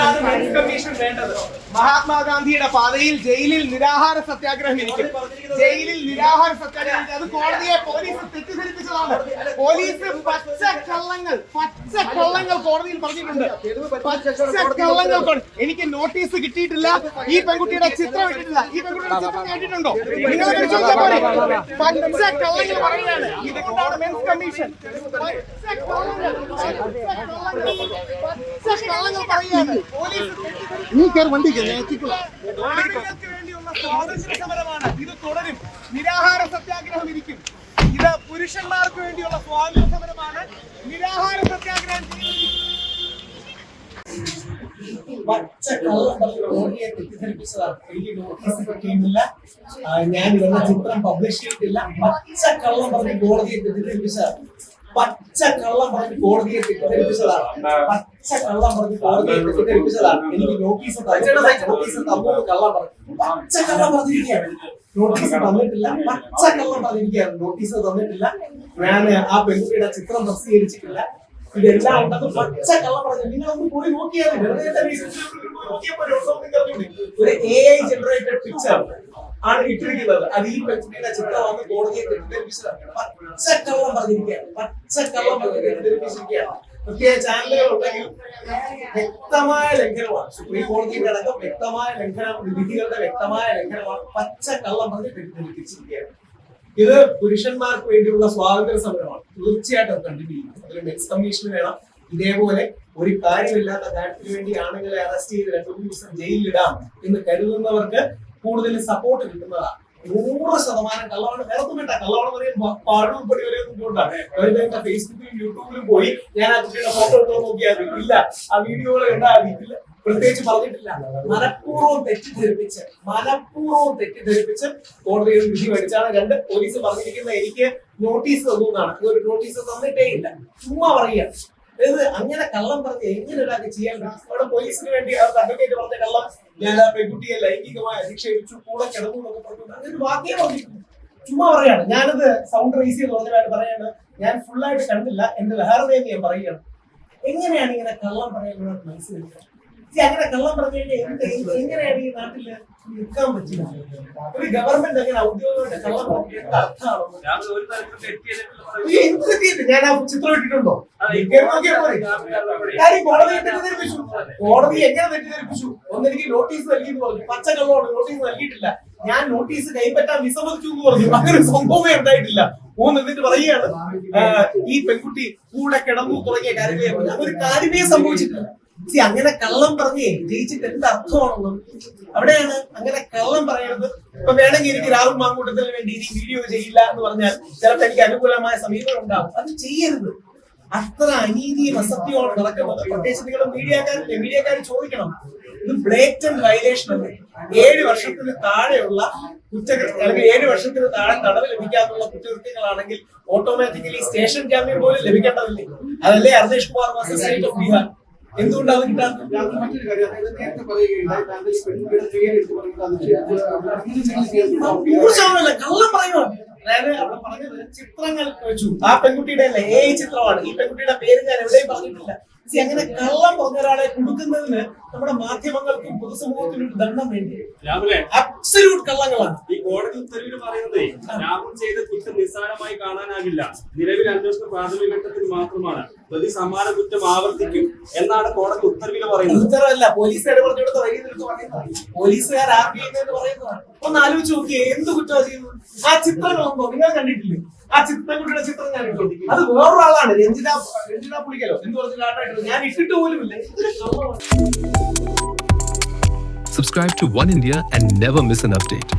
എന്തുകൊണ്ടാണ് men's commission വേണ്ടത്? മഹാത്മാഗാന്ധിയുടെ പാതയിൽ ജയിലിൽ നിരാഹാര സത്യാഗ്രഹം ഇരിക്കും. ജയിലിൽ നിരാഹാര സത്യാഗ്രഹം അത് കോടതിയെ പോലീസ് തെറ്റിദ്ധരിപ്പിച്ചതാണ്. പോലീസ് പച്ച കള്ളങ്ങൾ പച്ച കള്ളങ്ങൾ കോടതിയിൽ പറഞ്ഞിട്ടുണ്ട്. പച്ച കള്ളങ്ങൾ എനിക്ക് നോട്ടീസ് കിട്ടിയിട്ടില്ല. ഈ പെൺകുട്ടിയുടെ ചിത്രം ഇട്ടിട്ടില്ല. ഈ പെൺകുട്ടിയുടെ ചിത്രം കേട്ടിട്ടുണ്ടോ നിങ്ങൾ പച്ച കള്ളങ്ങൾ പറയുകയാണ് ഇതുകൊണ്ടാണ് മെൻസ് കമ്മീഷൻ പച്ച കള്ളങ്ങൾ പച്ച കള്ളങ്ങൾ പറയുകയാണ് നീ കയറി വണ്ടി ഇത് തുടരും. നിരാഹാര സത്യാഗ്രഹം ഇരിക്കും. ഇത് പുരുഷന്മാർക്ക് വേണ്ടിയുള്ള സ്വാതന്ത്ര്യ സമരമാണ്. നിരാഹാര സത്യാഗ്രഹം പച്ച കള്ളം പറഞ്ഞ് റോഡിയെ തെറ്റിദ്ധരിപ്പിച്ചതാണ് എനിക്ക് നോട്ടീസ് കിട്ടിയിട്ടില്ല ഞാൻ ഇവരുടെ ചിത്രം പബ്ലിഷ് ചെയ്തിട്ടില്ല. പച്ച കള്ളം പറഞ്ഞ് കോടതിയെ തെറ്റിദ്ധരിപ്പിച്ചതാണ്. പച്ച കള്ളം പറഞ്ഞ് കോടതിയെ തെറ്റിദ്ധരിപ്പിച്ചതാണ്. പച്ച കള്ളം പറഞ്ഞ് കോടതിയെ തെറ്റിദ്ധരിപ്പിച്ചതാണ്. എനിക്ക് നോട്ടീസ് നോട്ടീസ് തന്നു കള്ളം പറഞ്ഞു. പച്ച കള്ളം പറഞ്ഞിരിക്കുകയാണ് നോട്ടീസ് തന്നിട്ടില്ല. പച്ച കള്ളം പറഞ്ഞിരിക്കുകയാണ്. നോട്ടീസ് തന്നിട്ടില്ല. ഞാൻ ആ പെൺകുട്ടിയുടെ ചിത്രം പ്രസിദ്ധീകരിച്ചിട്ടില്ല. ഇതെല്ലാം ഉണ്ടെന്ന് പച്ച കള്ളം പറഞ്ഞു. നിങ്ങളൊന്ന് പോയി നോക്കിയാൽ വെറുതെ ഒരു ജനറേറ്റഡ് പിക്ചർ ആണ് അത് ഈ പച്ചക്കള്ളം പറഞ്ഞിരിക്കുകയാണ്. വ്യക്തമായ ലംഘനമാണ്. സുപ്രീം കോടതിയുടെ അടക്കം വ്യക്തമായ ലംഘനം വിധികളുടെ വ്യക്തമായ ലംഘനമാണ് പച്ചക്കള്ളം പറഞ്ഞ് തെറ്റിദ്ധരിപ്പിച്ചിരിക്കുകയാണ്. ഇത് പുരുഷന്മാർക്ക് വേണ്ടിയുള്ള സ്വാതന്ത്ര്യ സമരമാണ് തീർച്ചയായിട്ടും കണ്ടിന്യൂ ചെയ്യും അതിൽ മെക്സ് കമ്മീഷൻ വേണം. ഇതേപോലെ ഒരു കാര്യമില്ലാത്ത കാര്യത്തിന് വേണ്ടി ആണുങ്ങളെ അറസ്റ്റ് ചെയ്ത് രണ്ടു മൂന്ന് ദിവസം ജയിലിലിടാം എന്ന് കരുതുന്നവർക്ക് കൂടുതൽ സപ്പോർട്ട് കിട്ടുന്നതാണ്. നൂറ് ശതമാനം കള്ളവാണ് വേറൊന്നും വേണ്ട കള്ളവാണ് പറയുമ്പോൾ പാടും പടി വരെ ഒന്നും പോണ്ട അവരുടെ ഫേസ്ബുക്കിലും യൂട്യൂബിലും പോയി ഞാൻ ആ കുട്ടിയുടെ ഫോട്ടോ എടുത്തോ നോക്കിയാൽ ഇല്ല ആ വീഡിയോകൾ കണ്ടാൽ. ഇല്ല പ്രത്യേകിച്ച് പറഞ്ഞിട്ടില്ല. മനഃപൂർവം തെറ്റിദ്ധരിപ്പിച്ച് മനഃപൂർവം തെറ്റിദ്ധരിപ്പിച്ച് കോടതിയിൽ വിധി മേടിച്ചാണ്. രണ്ട് പോലീസ് പറഞ്ഞിരിക്കുന്ന എനിക്ക് നോട്ടീസ് തന്നു എന്നാണ്. ഒരു നോട്ടീസ് തന്നിട്ടേ ഇല്ല. ചുമ്മാ പറയുക ഇത് അങ്ങനെ കള്ളം പറഞ്ഞ് എങ്ങനെ ഒരാൾക്ക് ചെയ്യാൻ അവിടെ പോലീസിന് വേണ്ടി അവർ അഡ്വക്കേറ്റ് പറഞ്ഞ കള്ളം ഞാൻ പെൺകുട്ടിയെ ലൈംഗികമായി അധിക്ഷേപിച്ചു കൂടെ കിടന്നു എന്നൊക്കെ പറഞ്ഞു. അങ്ങനെ ഒരു പറഞ്ഞിട്ടുണ്ട് ചുമ്മാ പറയാണ് ഞാനത് സൗണ്ട് റേസ് ചെയ്ത് പറഞ്ഞതായിട്ട് പറയാണ് ഞാൻ ഫുള്ളായിട്ട് കണ്ടില്ല. എന്റെ വേറെ ഞാൻ പറയുകയാണ്. എങ്ങനെയാണ് ഇങ്ങനെ കള്ളം പറയാൻ മനസ്സിലാക്കുക അങ്ങനെ കള്ളം പറഞ്ഞിട്ട് എന്ത് എന്ത് എങ്ങനെയാണ് ഈ നാട്ടിൽ നിൽക്കാൻ പറ്റില്ല ഒരു ഗവൺമെന്റ് അങ്ങനെ ഔദ്യോഗികമായിട്ട് കള്ളം പറഞ്ഞ അർത്ഥാണോ ഞാൻ ഒരു ആ ചിത്രം ഇട്ടിട്ടുണ്ടോ? കോടതി തെറ്റിദ്ധരിപ്പിച്ചു. കോടതി എങ്ങനെ തെറ്റിദ്ധരിപ്പിച്ചു? ഒന്നെനിക്ക് നോട്ടീസ് നൽകി പറഞ്ഞു. പച്ച കള്ളോട് നോട്ടീസ് നൽകിയിട്ടില്ല. ഞാൻ നോട്ടീസ് കൈപ്പറ്റാൻ വിസമ്മതിച്ചു എന്ന് പറഞ്ഞു. അങ്ങനെ ഒരു സംഭവമേ ഉണ്ടായിട്ടില്ല. ഓന്ന് എന്നിട്ട് പറയുകയാണ്. ഈ പെൺകുട്ടി കൂടെ കിടന്നു തുടങ്ങിയ കാര്യമേ പറഞ്ഞു അതൊരു കാര്യമേ സംഭവിച്ചിട്ടില്ല. സി അങ്ങനെ കള്ളം പറഞ്ഞേ ജയിച്ചിട്ട് എന്ത് അർത്ഥമാണെന്നും അവിടെയാണ് അങ്ങനെ കള്ളം പറയുന്നത് ഇപ്പൊ വേണമെങ്കിൽ എനിക്ക് രാഹുൽ മാങ്കൂട്ടത്തിന് വേണ്ടി ഇനി വീഡിയോ ചെയ്യില്ല എന്ന് പറഞ്ഞാൽ ചിലപ്പോൾ എനിക്ക് അനുകൂലമായ സമീപനം ഉണ്ടാവും. അത് ചെയ്യരുത്. അത്ര അനീതിയും അസത്യമാണ് നടക്കുന്നത്. പ്രത്യേകിച്ച് നിങ്ങൾ മീഡിയക്കാരില്ലേ? മീഡിയക്കാർ ചോദിക്കണം. ഇത് ബ്ലേറ്റൻ വയലേഷൻ അല്ലേ? ഏഴ് വർഷത്തിന് താഴെയുള്ള കുറ്റകൃത്യം അല്ലെങ്കിൽ ഏഴ് വർഷത്തിന് താഴെ തടവ് ലഭിക്കാത്ത കുറ്റകൃത്യങ്ങളാണെങ്കിൽ ഓട്ടോമാറ്റിക്കലി സ്റ്റേഷൻ ജാമ്യം പോലും ലഭിക്കേണ്ടതില്ലേ? അതല്ലേ അർദേഷ് കുമാർ സ്റ്റേറ്റ് ഓഫ് ബീഹാർ മറ്റൊരു കാര്യം നേരത്തെ പറയുകയുണ്ടായി. താങ്കൾ പെൺകുട്ടിയുടെ പേര് എടുത്ത് അത് കള്ളം അതായത് അവിടെ പറഞ്ഞത് ചിത്രങ്ങൾ വെച്ചു. ആ പെൺകുട്ടിയുടെ അല്ലേ? ഏ ചിത്രമാണ്. ഈ പെൺകുട്ടിയുടെ പേര് ഞാൻ എവിടെയും പറഞ്ഞിട്ടില്ല. അങ്ങനെ കള്ളം പറഞ്ഞ ഒരാളെ കൊടുക്കുന്നതിന് നമ്മുടെ മാധ്യമങ്ങൾക്കും പൊതുസമൂഹത്തിനും ഒരു ദണ്ഡം വേണ്ടി രാഹുലെ. അബ്സല്യൂട്ട് കള്ളങ്ങളാണ്. ഈ കോടതി ഉത്തരവിൽ പറയുന്നതേ രാഹുൽ ചെയ്ത കുറ്റം നിസ്സാരമായി കാണാനാകില്ല. നിലവിൽ അന്വേഷണം പ്രാഥമിക ഘട്ടത്തിൽ മാത്രമാണ്. പ്രതി സമാന കുറ്റം ആവർത്തിക്കും എന്നാണ് കോടതി ഉത്തരവിൽ പറയുന്നത്. ഉത്തരവല്ല പോലീസ് പറഞ്ഞെടുത്ത വൈകുന്നേരത്ത് പറയുന്നത് പറയുന്നതാണ് പോലീസുകാർ ആർ ചെയ്യുന്നതെന്ന് പറയുന്നതാണ് ഒന്ന് ആലോചിച്ച് നോക്കിയേ എന്ത് കുറ്റമാണ് ചെയ്യുന്നത്? ആ ചിത്രങ്ങളൊന്നും നിങ്ങൾ കണ്ടിട്ടില്ലേ? ആ ചിത്രക്കുട്ടിയുടെ ചിത്രം ഞാൻ ഇട്ടു അത് വേറൊരാളാണ് രഞ്ജിത രഞ്ജിത പുളിക്കലോ. എന്ത് ആട്ടായിട്ട് ഞാൻ ഇട്ടിട്ട് പോലും ഇല്ല. Subscribe to One India and never miss an update.